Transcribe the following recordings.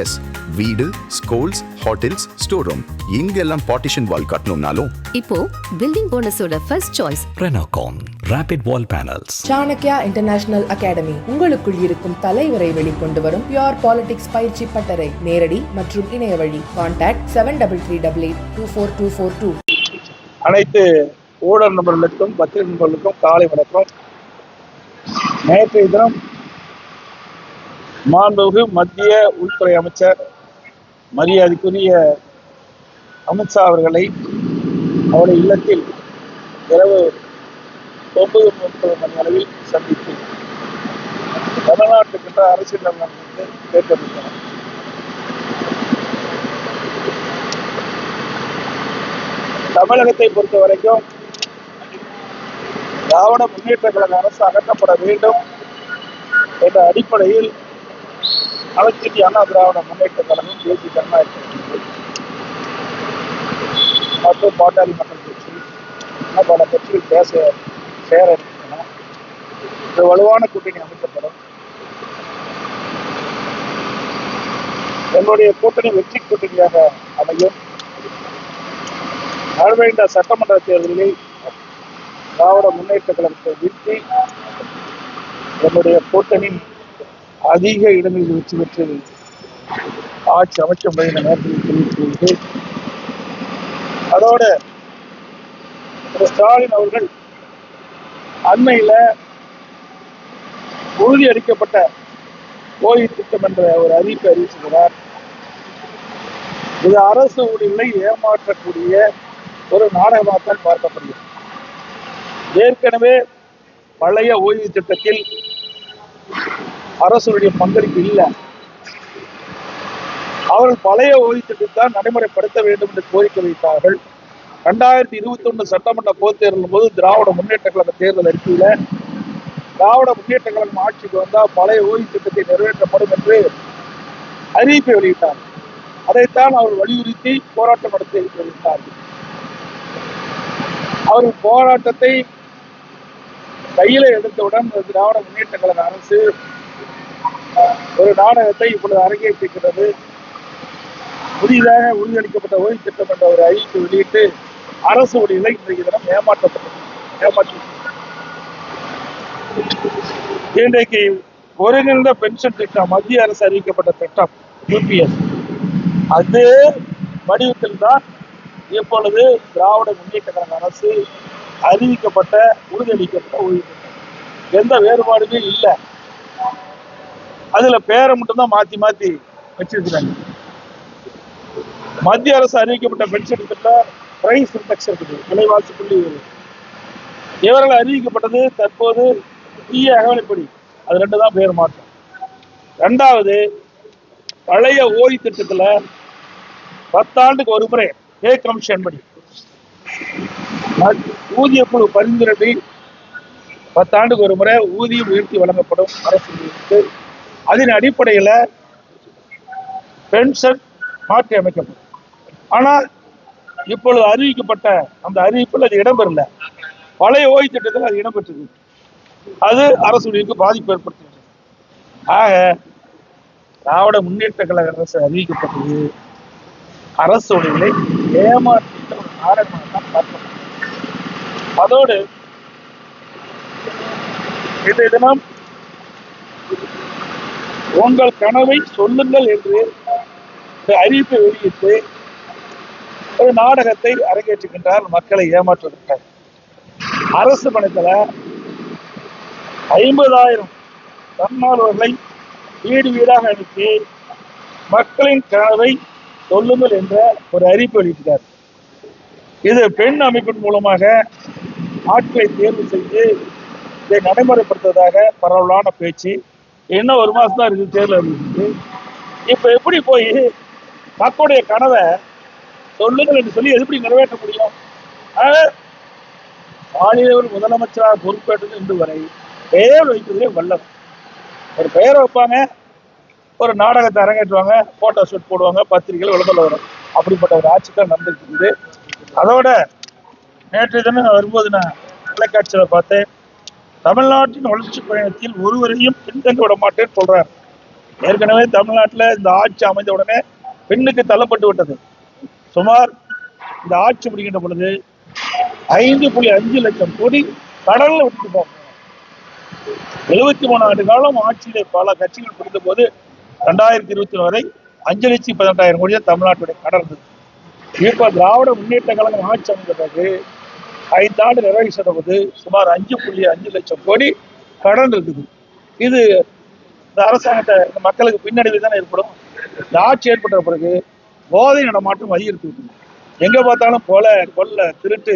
S வீடு schools hotels store room இங்கெல்லாம் partition wall கட்டணும்னாலும். இப்போ building போனஸோட first choice Renocon Rapid Wall Panels. Chanakya international academy உங்களுக்குள் இருக்கும் தலைவரை வெளிக்கொண்டு வரும் பியோர் பாலிடிக்ஸ் பயிற்சி பட்டறை. நேரடி மற்றும் இணைய வழி. Contact seven double three double eight two four two four two அனைத்து ஊடக நண்பர்களுக்கும் பத்திரிகை நண்பர்களுக்கும் காலை வணக்கம். நேற்றைய தினம் மாண்புமிகு மத்திய உள்துறை அமைச்சர் மரியாதைக்குரிய அமித்ஷா அவர்களை அவருடைய இல்லத்தில் இரவு ஒன்பது முப்பது மணி அளவில் சந்தித்து தமிழ்நாட்டுக்கின்ற அரசியல் நலனுக்கு கேட்டிருக்கிறார் தமிழகத்தை பொறுத்த வரைக்கும் திராவிட முன்னேற்ற கழக அரசு அகற்றப்பட வேண்டும் என்ற அடிப்படையில் அனைத்து அண்ணா திராவிட முன்னேற்ற கழகம் தேசிய ஜனநாயக மற்றும் பாட்டாளி மக்கள் கட்சி இன்னும் பல கட்சிகள் பேச சேர இருக்கின்றன ஒரு வலுவான கூட்டணி அமைக்கப்படும். எங்களுடைய கூட்டணி வெற்றி கூட்டணியாக அமையும். வரவேண்ட சட்டமன்ற தேர்தலில் திராவிட முன்னேற்ற கழகத்தை வீழ்த்தி என்னுடைய கூட்டணி அதிக இடங்களில் வெற்றி பெற்று ஆட்சி அமைக்க முடியும் என தெரிவித்துள்ளது அதோட ஸ்டாலின் அவர்கள் அண்மையில உறுதியளிக்கப்பட்ட ஓய்வு திட்டம் என்ற ஒரு அறிவிப்பை அறிவிச்சிருக்கிறார் இது அரசு ஊழியர்களை ஏமாற்றக்கூடிய ஒரு நாடகமாகத்தான் பார்க்கப்படுகிறது. ஏற்கனவே பழைய ஓய்வு திட்டத்தில் அரசுடைய பங்களிப்பு இல்லை. அவர்கள் பழைய ஓய்வு திட்டத்தான் நடைமுறைப்படுத்த வேண்டும் என்று கோரிக்கை வைத்தார்கள். ரெண்டாயிரத்தி இருபத்தி ஒன்று சட்டமன்ற பொதுத் தேர்தல் போது திராவிட முன்னேற்ற கழக தேர்தல் அறிக்கையில திராவிட முன்னேற்ற கழகம் ஆட்சிக்கு வந்தால் பழைய ஓய்வு திட்டத்தை நிறைவேற்றப்படும் என்று அறிவிப்பை வெளியிட்டார் அதைத்தான் அவர் வலியுறுத்தி போராட்டம் நடத்தி வெளியிட்டார்கள் போராட்டத்தை கையில எடுத்தவுடன் திராவிட முன்னேற்ற கழக அரசு ஒரு நாடகத்தை இப்பொழுது அரங்கேற்றிருக்கிறது. புதிதாக உறுதியளிக்கப்பட்ட ஓய்வு திட்டம் என்ற ஒரு அறிவிப்பு வெளியிட்டு அரசு ஊழியர்களை இன்றைக்கு தினம் ஏமாற்றப்பட்டது. ஏமாற்றி இன்றைக்கு ஒருங்கிணைந்த பென்ஷன் திட்டம் மத்திய அரசு அறிவிக்கப்பட்ட திட்டம் யூபிஎஸ். அதே வடிவத்தில் தான் இப்பொழுது திராவிட முன்னேற்ற கழக அரசு அறிவிக்கப்பட்ட உறுதியளிக்கப்பட்ட ஓய்வு திட்டம். எந்த வேறுபாடுமே இல்லை. அதுல பேரை மட்டும்தான் மாத்தி மாத்தி வச்சிருக்கிறாங்க. மத்திய அரசு அறிவிக்கப்பட்ட பென்ஷன் திட்டம் பிரைஸ் இண்டெக்ஸ் இருக்குது விலைவாசி புள்ளி இவர்கள் அறிவிக்கப்பட்டது தற்போது தீய அகவலைப்படி. அது ரெண்டு தான் பேர் மாற்றம். ரெண்டாவது பழைய ஓய்வு திட்டத்துல பத்தாண்டுக்கு ஒரு முறை பே கமிஷன் படி. ஊதிய குழு பரிந்துரை பத்தாண்டுக்கு ஒரு முறை ஊதியம் உயர்த்தி வழங்கப்படும் அரசு. அதன் அடிப்படையில் பென்ஷன் மாற்றி அமைக்கப்படும். ஆனால் இப்பொழுது அறிவிக்கப்பட்ட அந்த அறிவிப்பில் அது இடம்பெறல. பழைய ஓய்வு திட்டத்தில் அது இடம்பெற்றது. அது அரசு பாதிப்பு ஏற்படுத்துகிறது. ஆக திராவிட முன்னேற்ற கழக அரசு அறிவிக்கப்பட்டது அரசு ஊழியர்களை ஏமாற்றிட்ட ஒரு நாடகமாக தான் பார்க்கணும் அதோடு இன்றைய தினம் உங்கள் கனவை சொல்லுங்கள் என்று ஒரு அறிவிப்பை வெளியிட்டு ஒரு நாடகத்தை அரங்கேற்றுகின்றார் மக்களை ஏமாற்றுவதற்காக. அரசு பணத்துல ஐம்பதாயிரம் தன்னார்வர்களை வீடு வீடாக அனுப்பி மக்களின் கனவை சொல்லுங்கள் என்ற ஒரு அறிவிப்பு வெளியிட்டார். இது பெண் அமைப்பின் மூலமாக ஆட்களை தேர்வு செய்து இதை நடைமுறைப்படுத்துவதாக பரவலான பேச்சு என்ன ஒரு மாதம் தான் இருக்குது தேர்தல் இருந்துச்சு இப்ப எப்படி போய் மக்களுடைய கனவை சொல்லுங்கள் என்று சொல்லி எப்படி நிறைவேற்ற முடியும்? ஆக, மாநிலவர் முதலமைச்சராக பொறுப்பேற்றது இன்று வரை பெயர் வைப்பதிலே வல்லவர் ஒரு பெயர் வைப்பாங்க ஒரு நாடகத்தை அரங்கேற்றுவாங்க போட்டோ ஷூட் போடுவாங்க பத்திரிகைகள் விளம்பரம் வரும். அப்படிப்பட்ட ஒரு ஆட்சி தான் நடந்துட்டு இருக்குது. அதோட நேற்று தினம் நான் வரும்போது நான் தொலைக்காட்சியில் பார்த்தேன். தமிழ்நாட்டின் வளர்ச்சி பயணத்தில் ஒருவரையும் பின்தங்க விட மாட்டேன்னு சொல்றார். ஏற்கனவே தமிழ்நாட்டுல இந்த ஆட்சி அமைந்த உடனே பெண்ணுக்கு தள்ளப்பட்டு விட்டது. சுமார் இந்த ஆட்சி முடிகின்ற பொழுது ஐந்து புள்ளி அஞ்சு லட்சம் கோடி கடலில் விட்டு போகும் எழுபத்தி மூணு ஆண்டு காலம் ஆட்சியிலே பல கட்சிகள் புரிந்த போது ரெண்டாயிரத்தி இருபத்தி வரை அஞ்சு லட்சத்தி பதினெட்டாயிரம் கோடியாக தமிழ்நாட்டுடைய கடல் இருந்தது. இப்போ திராவிட முன்னேற்ற கழகம் ஆட்சி அமைந்த பிறகு ஐந்தாண்டு நிறைவு செய்த சுமார் அஞ்சு புள்ளி அஞ்சு லட்சம் கோடி கடன் இருக்குது இது இந்த அரசாங்கத்தை இந்த மக்களுக்கு பின்னடைவு தானே ஏற்படும்? இந்த ஆட்சி ஏற்பட்ட பிறகு போதை நடமாட்டம் அதிகரித்து விட்டது. எங்க பார்த்தாலும் கொலை கொள்ளை திருட்டு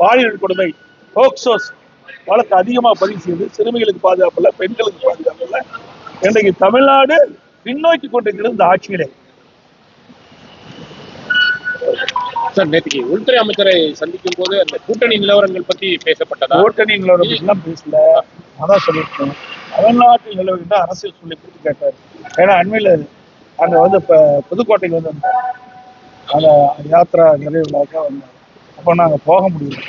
பாலியல் கொடுமை போக்சோஸ் வழக்கு அதிகமாக பதிவு செய்து சிறுமிகளுக்கு பாதுகாப்பு இல்லை பெண்களுக்கு பாதுகாப்பு இல்லை. இன்றைக்கு தமிழ்நாடு பின்னோக்கி கொண்டிருக்கிறது இந்த ஆட்சியிலே. சார் நேற்றுக்கு உள்துறை அமைச்சரை சந்திக்கும் போது அந்த கூட்டணி நிலவரங்கள் பத்தி பேசப்பட்டதா? கூட்டணிகளோட பற்றிலாம் பேசல. அதான் சொல்லியிருக்கேன். தமிழ்நாட்டில் நிலவுகின்ற அரசியல் சொல்லி பற்றி கேட்டார். ஏன்னா அண்மையில் அங்கே வந்து இப்போ புதுக்கோட்டைக்கு வந்து அந்த யாத்திரா நிறைவு விழாக்கா வந்தார். அப்போ நாங்கள் போக முடியல.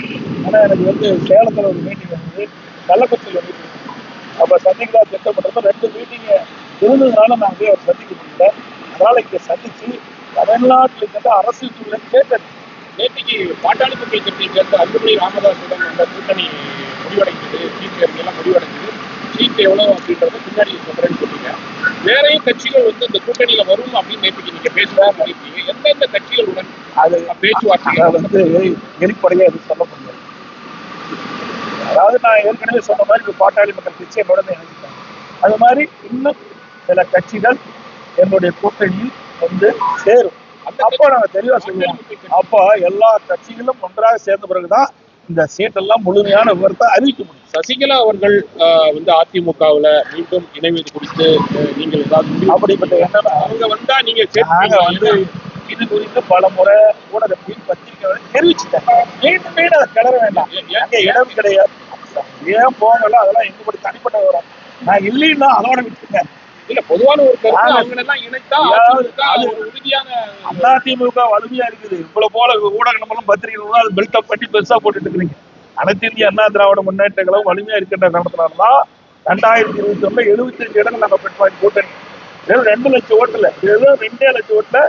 ஆனால் எனக்கு வந்து சேலத்தில் ஒரு மீட்டிங் வந்து கள்ளக்குறிச்சியில் வந்து அப்போ சந்திங்களா திட்டமிட்டப்ப ரெண்டு மீட்டிங்கை இருந்ததுனால நாங்கள் அவர் சந்திக்க முடியல. அதனால் இங்கே சந்திச்சு தமிழ்நாட்டில் இருக்கின்ற அரசியல் சூழலை கேட்டது நேற்றுக்கு பாட்டாளி மக்கள் கட்சியை சேர்ந்த அன்புமணி ராமதாசுடன் அந்த கூட்டணி முடிவடைந்தது சீட் எல்லாம் முடிவடைந்தது சீட் எவ்வளவு அப்படின்றத பின்னாடி சொல்றேன்னு சொன்னீங்க வேறையும் கட்சிகள் வந்து இந்த கூட்டணியில வரும் அப்படின்னு நேற்றுக்கு நீங்க பேசுறதா சொல்லியிருக்கீங்க எந்தெந்த கட்சிகளுடன் அது பேச்சுவார்த்தை அதை வந்து வெளிப்படையா அது சொல்ல முடியாது அதாவது நான் ஏற்கனவே சொன்ன மாதிரி பாட்டாளி மக்கள் கட்சியை என்னோட இணைஞ்சிட்டாங்க அது மாதிரி இன்னும் சில கட்சிகள் என்னுடைய கூட்டணியில் வந்து சேரும். அப்போ நாங்க தெளிவா சொல்லுவோம். அப்போ எல்லா கட்சிகளும் ஒன்றாக சேர்ந்த பிறகுதான் இந்த சீட்டெல்லாம் முழுமையான விவரத்தை அறிவிக்க முடியும். சசிகலா அவர்கள் வந்து அதிமுகவுல மீண்டும் இணைவது குறித்து நீங்கள் ஏதாவது அப்படிப்பட்ட எண்ணம் அவங்க வந்தா நீங்க நாங்க வந்து? இது குறித்து பல முறை ஊடகத்தில் பத்திரிகை தெரிவிச்சுட்டேன் மீண்டும் மீண்டும் அதை கிளற வேண்டாம். அங்க இடம் கிடையாது. ஏன் போகல? அதெல்லாம் எங்களுடைய தனிப்பட்ட விவரம். நான் இல்லைன்னா அதோட விட்டுருங்க இல்ல பொதுவான ஒரு கருத்து எல்லாம் அதிமுக வலிமையா இருக்குது. இவ்வளவு போல ஊடக நம்மளும் பத்திரிகைகளும் அது பில்டப் பண்ணி பெருசா போட்டுட்டு இருக்கிறீங்க. அனைத்து இந்திய அண்ணா திராவிட முன்னேற்ற கழகம் வலிமையா இருக்கின்ற காரணத்தினால்தான் ரெண்டாயிரத்தி இருபத்தி ஒண்ணுல எழுபத்தி அஞ்சு இடங்கள் நாங்க பெற்றோம் கூட்டணி. வெறும் ரெண்டு லட்சம் ஓட்டுல வெறும் ரெண்டே லட்சம் ஓட்டுல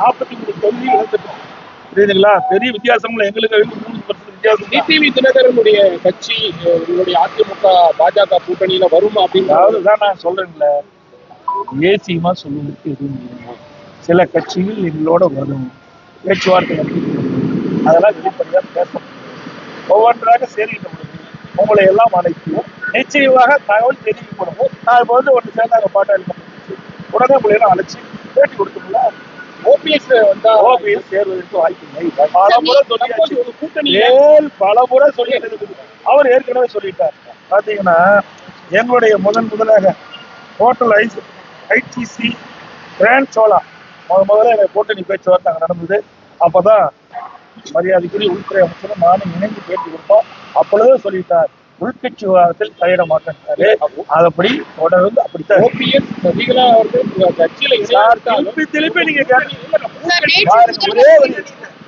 நாற்பத்தி மூணு தொகுதி இழந்துட்டோம் புரியுதுங்களா? பெரிய வித்தியாசம்ல எங்களுக்கு மூணு பர்சன்ட் வித்தியாசம் தான். டிடிவி தினகரனுடைய கட்சி உங்களுடைய அதிமுக பாஜக கூட்டணியில வரும் அப்படின்னு நான் சொல்றேன்ல. ஏசியமா சொல்லுவதற்கு எதுவும் இல்லை சில கட்சிகள் எங்களோட வரும். பேச்சுவார்த்தை அதெல்லாம் வெளிப்படையா பேச முடியும். ஒவ்வொன்றாக சேர்க்கிட்ட பொழுது உங்களை எல்லாம் அழைக்கும் நிச்சயமாக தகவல் தெரிவிக்கப்படும் நான் இப்போ வந்து ஒன்று சேர்ந்தாங்க பாட்டாளி. உடனே உங்களை எல்லாம் அழைச்சி பேட்டி கொடுத்துங்களா ஓபிஎஸ் வந்தா ஓபிஎஸ் சேர்வதற்கு வாய்ப்பில்லை பல முறை சொல்லியாச்சு ஒரு கூட்டணி ஏழு பல முறை சொல்லிட்டு இருக்குது அவர் ஏற்கனவே சொல்லிட்டார். பாத்தீங்கன்னா எங்களுடைய முதன் முதலாக hotel is ITC Grand Chola. முத முதல்ல எங்க கூட்டணி பேச்சுவார்த்தை அங்க நடந்தது. அப்பதான் மரியாதைக்குரிய உள்துறை அமைச்சரும் நானும் இணைந்து பேட்டி கொடுத்தோம். அப்பொழுதே சொல்லிட்டார் உள்கட்சி விவாதத்தில் தலையிட மாட்டேன்றாரு அதப்படி தொடர்ந்து அப்படித்தான். ஓபிஎஸ் சசிகலா அவர்கள் கட்சியில திருப்பி திருப்பி நீங்க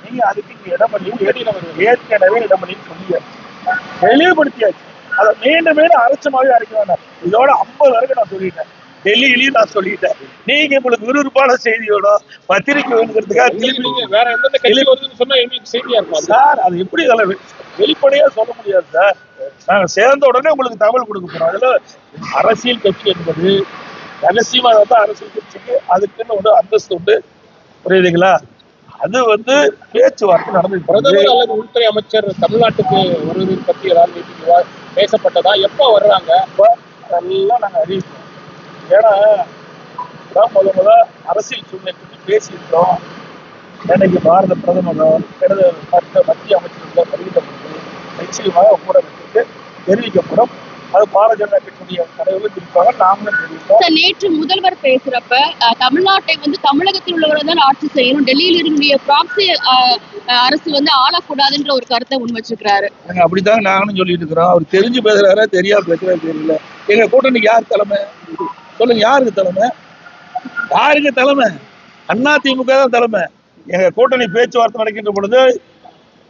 நீங்க அதுக்கு இங்க இடமளி ஏற்கனவே இடமளி சொல்லியாச்சு தெளிவுபடுத்தியாச்சு. அதை மீண்டும் மீண்டும் அரைச்சமாவே அரைக்க வேண்டாம் இதோட ஐம்பது வரைக்கும் நான் சொல்லிட்டேன். டெல்லியிலயும் நான் சொல்லிட்டேன். நீங்க உங்களுக்கு விறுவிறுப்பான செய்தியோட பத்திரிக்கை வேணுங்கிறதுக்காக நீங்க வேற எந்தெந்த கட்சி வருதுன்னு சொன்னா எங்களுக்கு செய்தியா இருக்கும். சார் அது எப்படி அதில் வெளிப்படையா சொல்ல முடியாது சார். நாங்க சேர்ந்த உடனே உங்களுக்கு தகவல் கொடுக்க போறோம். அதுல அரசியல் கட்சி என்பது ரகசியமா தான் அரசியல் கட்சிக்கு அதுக்குன்னு ஒரு அந்தஸ்து உண்டு. புரியுதுங்களா? அது வந்து பேச்சுவார்த்தை நடந்துட்டு பிரதமர். அல்லது உள்துறை அமைச்சர் தமிழ்நாட்டுக்கு வருவது பத்தி ஏதாவது பேசப்பட்டதா? எப்ப வர்றாங்க? அப்ப அதெல்லாம் நாங்க அறிவிப்போம் ஏன்னா இதான் முத முத அரசியல் சூழ்நிலை பற்றி பேசியிருக்கிறோம். இன்னைக்கு பாரத பிரதமரோ எனது மற்ற மத்திய அமைச்சர்களோ அறிவிக்கப்பட்டு நிச்சயமாக ஊடகத்திற்கு தெரிவிக்கப்படும். அது பாரதிய ஜனதா கட்சியுடைய தலைவர்கள் தெரிவிப்பாங்க நாமளும் தெரிவிப்போம். நேற்று முதல்வர் பேசுறப்ப தமிழ்நாட்டை வந்து தமிழகத்தில் உள்ளவர்கள் தான் ஆட்சி செய்யணும் டெல்லியில் இருக்கக்கூடிய ப்ராக்சி அரசு வந்து ஆளக்கூடாதுன்ற ஒரு கருத்தை முன்வச்சிருக்கிறாரு. நாங்க அப்படித்தான் நாங்களும் சொல்லிட்டு இருக்கிறோம். அவர் தெரிஞ்சு பேசுறாரா தெரியாம பேசுறாரு தெரியல. எங்க கூட்டணிக்கு யார் தலைமை? சொல்லுங்க யாருக்கு தலைமை? யாருக்கு தலைமை? அண்ணா திமுக தான் தலைமை. எங்க கூட்டணி பேச்சுவார்த்தை நடக்கின்ற பொழுது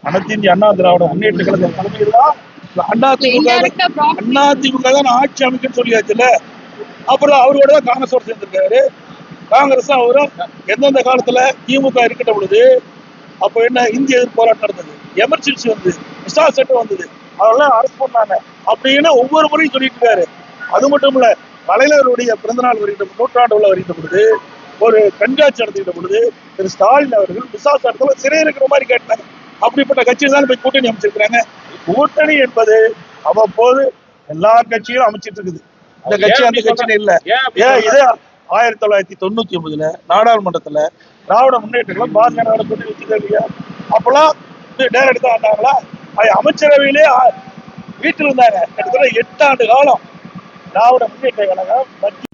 அனைத்து இந்திய அண்ணா திராவிட முன்னேற்ற கழக தலைமையில் தான் அண்ணா திமுக அண்ணா திமுக தான் ஆட்சி அமைக்கன்னு சொல்லியாச்சுல்ல? அப்புறம் அவரோட தான் காங்கிரஸோட சேர்ந்திருக்காரு. காங்கிரஸ் அவரும் எந்தெந்த காலத்துல திமுக இருக்கின்ற பொழுது அப்போ என்ன இந்திய எதிர்ப்பு போராட்டம் நடந்தது? எமர்ஜென்சி வந்து விசா சட்டம் வந்தது. அதெல்லாம் அரெஸ்ட் பண்ணாங்க. அப்படின்னு ஒவ்வொரு முறையும் சொல்லிட்டு இருக்காரு. அது மட்டும் இல்ல தலைவருடைய பிறந்தநாள் வருகின்ற நூற்றாண்டு உள்ள வருகின்ற பொழுது ஒரு கண்காட்சி நடத்துகின்ற பொழுது திரு ஸ்டாலின் அவர்கள் விசா சட்டத்துல சிறை இருக்கிற மாதிரி கேட்டாங்க. அப்படிப்பட்ட கட்சியில் தான் போய் கூட்டணி அமைச்சிருக்கிறாங்க. கூட்டணி என்பது அவ்வப்போது எல்லா கட்சியும் அமைச்சிட்டு இருக்குது. இந்த கட்சி அந்த கட்சியும் இல்ல. ஏன் இது ஆயிரத்தி தொள்ளாயிரத்தி தொண்ணூத்தி ஒன்பதுல நாடாளுமன்றத்துல திராவிட முன்னேற்ற கழகம் பாரதிய ஜனதா கூட்டணி வச்சுதா இல்லையா? அப்பெல்லாம் நேரடி தான் ஆண்டாங்களா அமைச்சரவையிலே வீட்டில் இருந்தாங்க. கிட்டத்தட்ட எட்டு ஆண்டு காலம் திராவிட முன்னேற்ற கழகம் மத்திய